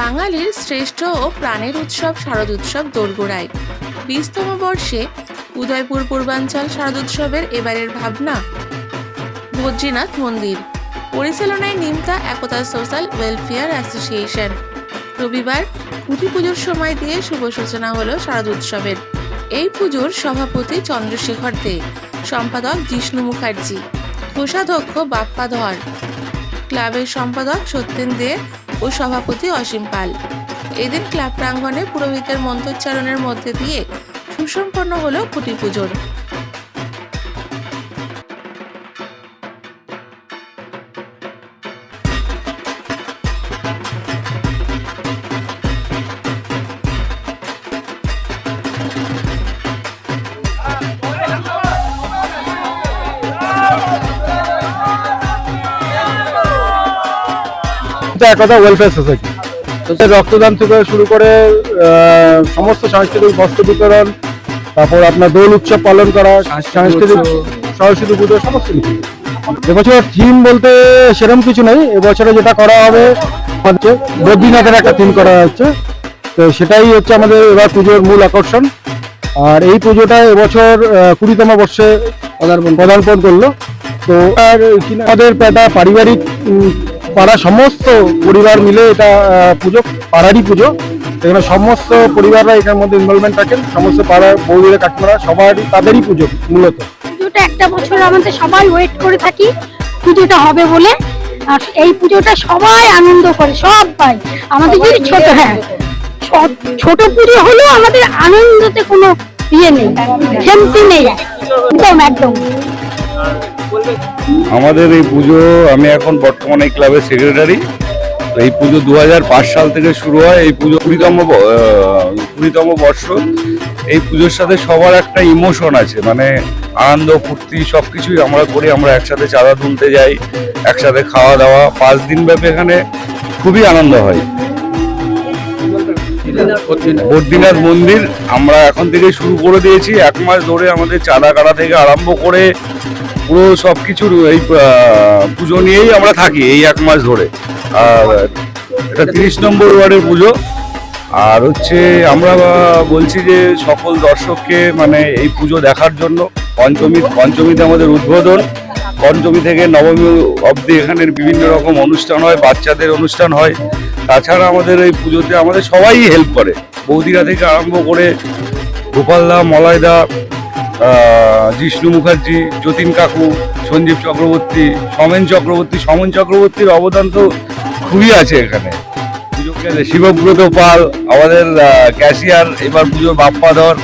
বাঙালির শ্রেষ্ঠ ও প্রাণের উৎসব শারদ উৎসব দোরগোড়ায়। বিশতম বর্ষে উদয়পুর পূর্বাঞ্চল শারদ উৎসবের এবারের ভাবনা। বদ্রীনাথ মন্দির, পরিচালনায় Nimta Ekta social welfare association. রবিবার খুঁটি পুজোর সময় দিয়ে শুভ সূচনা হলো শারদ উৎসবের। এই পুজোর সভাপতি চন্দ্রশেখর দে, সম্পাদক জিষ্ণু মুখার্জি, কোষাধ্যক্ষ বাপ্পা ধর। ক্লাবের সম্পাদক সত্যেন দে ও সভাপতি অসীম পাল। এদিন ক্লাব প্রাঙ্গনে পুরোহিতের মন্ত্রোচ্চারণের মধ্যে দিয়ে সুসম্পন্ন হলো খুঁটি পুজোর এটা একতা ওয়েলফেয়ার সোসাইটি রক্তদান থেকে শুরু করে সমস্ত সাংস্কৃতিক বস্ত্র বিতরণ তারপর আপনার দোল উৎসব পালন করা সাংস্কৃতিক সরস্বতী পুজো সমস্ত কিছু। এবছর থিম বলতে সেরকম কিছু নেই। এবছরে যেটা করা হবে হচ্ছে বদ্রীনাথের একটা থিম করা হচ্ছে। তো সেটাই হচ্ছে আমাদের এবার পুজোর মূল আকর্ষণ। আর এই পুজোটা এবছর কুড়িতম বর্ষে পদার্পণ। করল। তো আর আমাদের একটা পারিবারিক পাড়া সমস্ত পরিবার মিলে এটা পুজো, পাড়ারই পুজো। এখানে সমস্ত পরিবাররা এখানের মধ্যে ইনভলভমেন্ট থাকেন, সমস্ত পাড়ার বৌদিরা, কাকিমারা, সবারই, তাদেরই পুজো মূলত। পুজোটা একটা বছর আমাদের সবাই ওয়েট করে থাকি, পুজোটা হবে বলে। আর এই পুজোটা সবাই আনন্দ করে সব সবাই। আমাদের যদি ছোট হ্যাঁ ছোট পুজো হলেও আমাদের আনন্দতে কোনো ইয়ে নেই খেমতি নেই, একদম একদম। আমাদের এই পুজো, আমি এখন বর্তমানে এই ক্লাবের সেক্রেটারি এই পুজো দু হাজার পাঁচ সাল থেকে শুরু হয়, এই পুজো কুড়িতম কুড়িতম বর্ষ। এই পুজোর সাথে সবার একটা ইমোশন আছে মানে আনন্দ, ফুর্তি সব কিছুই আমরা করি, আমরা একসাথে চাঁদা তুলতে যাই, একসাথে খাওয়া দাওয়া। পাঁচ দিন ব্যাপী এখানে খুবই আনন্দ হয়। বদ্রীনাথ মন্দির আমরা এখন থেকে শুরু করে দিয়েছি। এক মাস ধরে আমাদের চাঁদা কাটা থেকে আরম্ভ করে পুরো সব কিছুর এই পুজো নিয়েই আমরা থাকি এই এক মাস ধরে। আর এটা তিরিশ নম্বর ওয়ার্ডের পুজো। আর হচ্ছে আমরা বলছি যে সকল দর্শককে মানে এই পুজো দেখার জন্য পঞ্চমী, পঞ্চমীতে আমাদের উদ্বোধন। পঞ্চমী থেকে নবমী অবধি এখানের বিভিন্ন রকম অনুষ্ঠান হয়, বাচ্চাদের অনুষ্ঠান হয়। তাছাড়া আমাদের এই পুজোতে আমাদের সবাই হেল্প করে। বৌদিরা থেকে আরম্ভ করে গোপালদা মলয়দা জিষ্ণু মুখার্জি, যতীন কাকু, সঞ্জীব চক্রবর্তী, সমেন চক্রবর্তী, সমন চক্রবর্তীর অবদান তো খুবই আছে এখানে। পুজো শিবব্রত পাল, আমাদের ক্যাশিয়ার, এবার পুজোর বাপ্পাধর।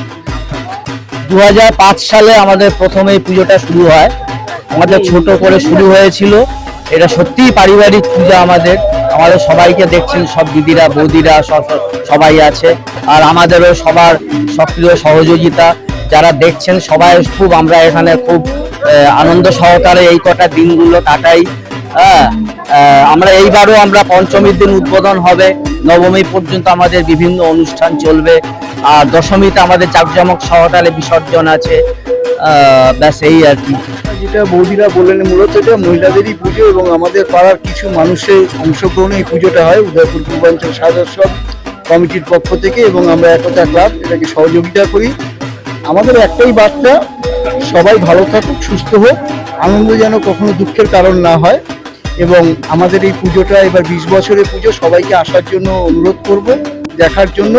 দু সালে আমাদের প্রথমে এই পুজোটা শুরু হয়। আমাদের ছোট করে শুরু হয়েছিল। এটা সত্যিই পারিবারিক পূজা আমাদের। আমাদের সবাইকে দেখছেন সব দিদিরা, বৌদিরা সব, সবাই আছে। আর আমাদেরও সবার সক্রিয় সহযোগিতা। যারা দেখছেন, সবাই খুব আমরা এখানে খুব আনন্দ সহকারে এই কটা দিনগুলো কাটাই। হ্যাঁ আমরা এইবারও আমরা পঞ্চমীর দিন উদ্বোধন হবে। নবমী পর্যন্ত আমাদের বিভিন্ন অনুষ্ঠান চলবে। আর দশমীতে আমাদের জাঁকজমক সহকারে বিসর্জন আছে। ব্যাস এই আর কি। যেটা বৌদিরা বললেন, মূলত এটা মহিলাদেরই পুজো এবং আমাদের পাড়ার কিছু মানুষের অংশগ্রহণে এই পুজোটা হয়, উদয়পুর পূর্বাঞ্চল সাজস্ব কমিটির পক্ষ থেকে এবং আমরা একতা ক্লাব, এটাকে সহযোগিতা করি। আমাদের একটাই বার্তা সবাই ভালো থাকুক সুস্থ হোক আনন্দ যেন কখনো দুঃখের কারণ না হয়। এবং আমাদের এই পুজোটা এবার বিশ বছরের পুজো সবাইকে আসার জন্য অনুরোধ করব দেখার জন্য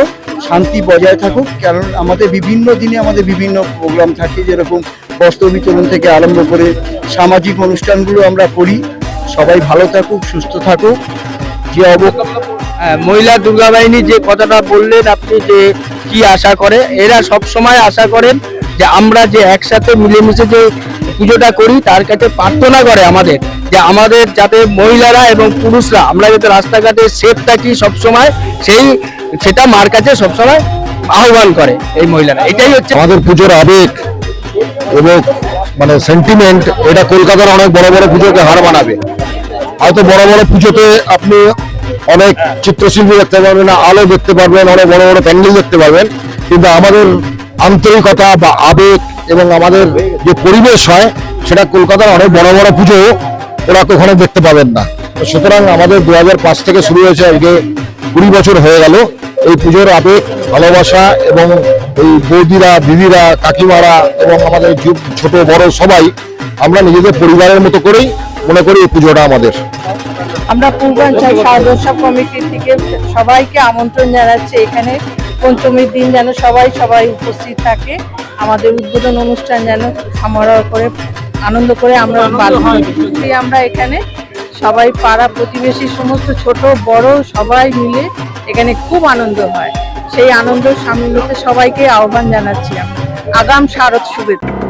শান্তি বজায় থাকুক। কারণ আমাদের বিভিন্ন দিনে আমাদের বিভিন্ন প্রোগ্রাম থাকে যেরকম বস্ত্র বিতরণ থেকে আরম্ভ করে সামাজিক অনুষ্ঠানগুলো আমরা করি। সবাই ভালো থাকুক সুস্থ থাকুক। যে অব হ্যাঁ, মহিলা দুর্গা বাহিনী যে কথাটা বললেন আপনি যে কি আশা করে, এরা সব সময় আশা করেন যে আমরা যে একসাথে মিলেমিশে যে পুজোটা করি, তার কাছে প্রার্থনা করে আমাদের যে আমাদের যাতে মহিলারা এবং পুরুষরা, আমরা যাতে রাস্তাঘাটে সেফ থাকি সবসময়, সেই, সেটা মার কাছে সবসময় আহ্বান করে এই মহিলারা। এটাই হচ্ছে আমাদের পুজোর আবেগ এবং মানে সেন্টিমেন্ট এটা কলকাতার অনেক বড় বড় পুজোকে হার মানাবে। হয়তো বড় বড় পুজোতে আপনি অনেক চিত্রশিল্পী দেখতে পারবেন, আলো দেখতে পারবেন, অনেক বড় বড় প্যান্ডেল দেখতে পারবেন। কিন্তু আমাদের আন্তরিকতা বা আবেগ এবং আমাদের যে পরিবেশ হয়, সেটা কলকাতার অনেক বড় বড় পুজো ওরা কখনো দেখতে পাবেন না। সুতরাং আমাদের দু থেকে শুরু হয়েছে, আজকে কুড়ি বছর হয়ে গেল। এই পুজোর আবেগ, ভালোবাসা এবং এই বৌদিরা, দিদিরা, কাকিমারা এবং আমাদের ছোট বড় সবাই, আমরা নিজেদের পরিবারের মতো করেই মনে করি এই পুজোটা আমাদের। আমরা পূর্বাঞ্চল শারদোৎসব কমিটির থেকে সবাইকে আমন্ত্রণ জানাচ্ছি। এখানে পঞ্চমীর দিন যেন সবাই সবাই উপস্থিত থাকে। আমাদের উদ্বোধন অনুষ্ঠান যেন সমারোহ করে আনন্দ করে আমরা আমরা এখানে সবাই পাড়া প্রতিবেশী সমস্ত ছোট বড় সবাই মিলে এখানে খুব আনন্দ হয়। সেই আনন্দ সামিল হতে সবাইকে আহ্বান জানাচ্ছি আমরা। আগাম শারদ শুভেচ্ছা।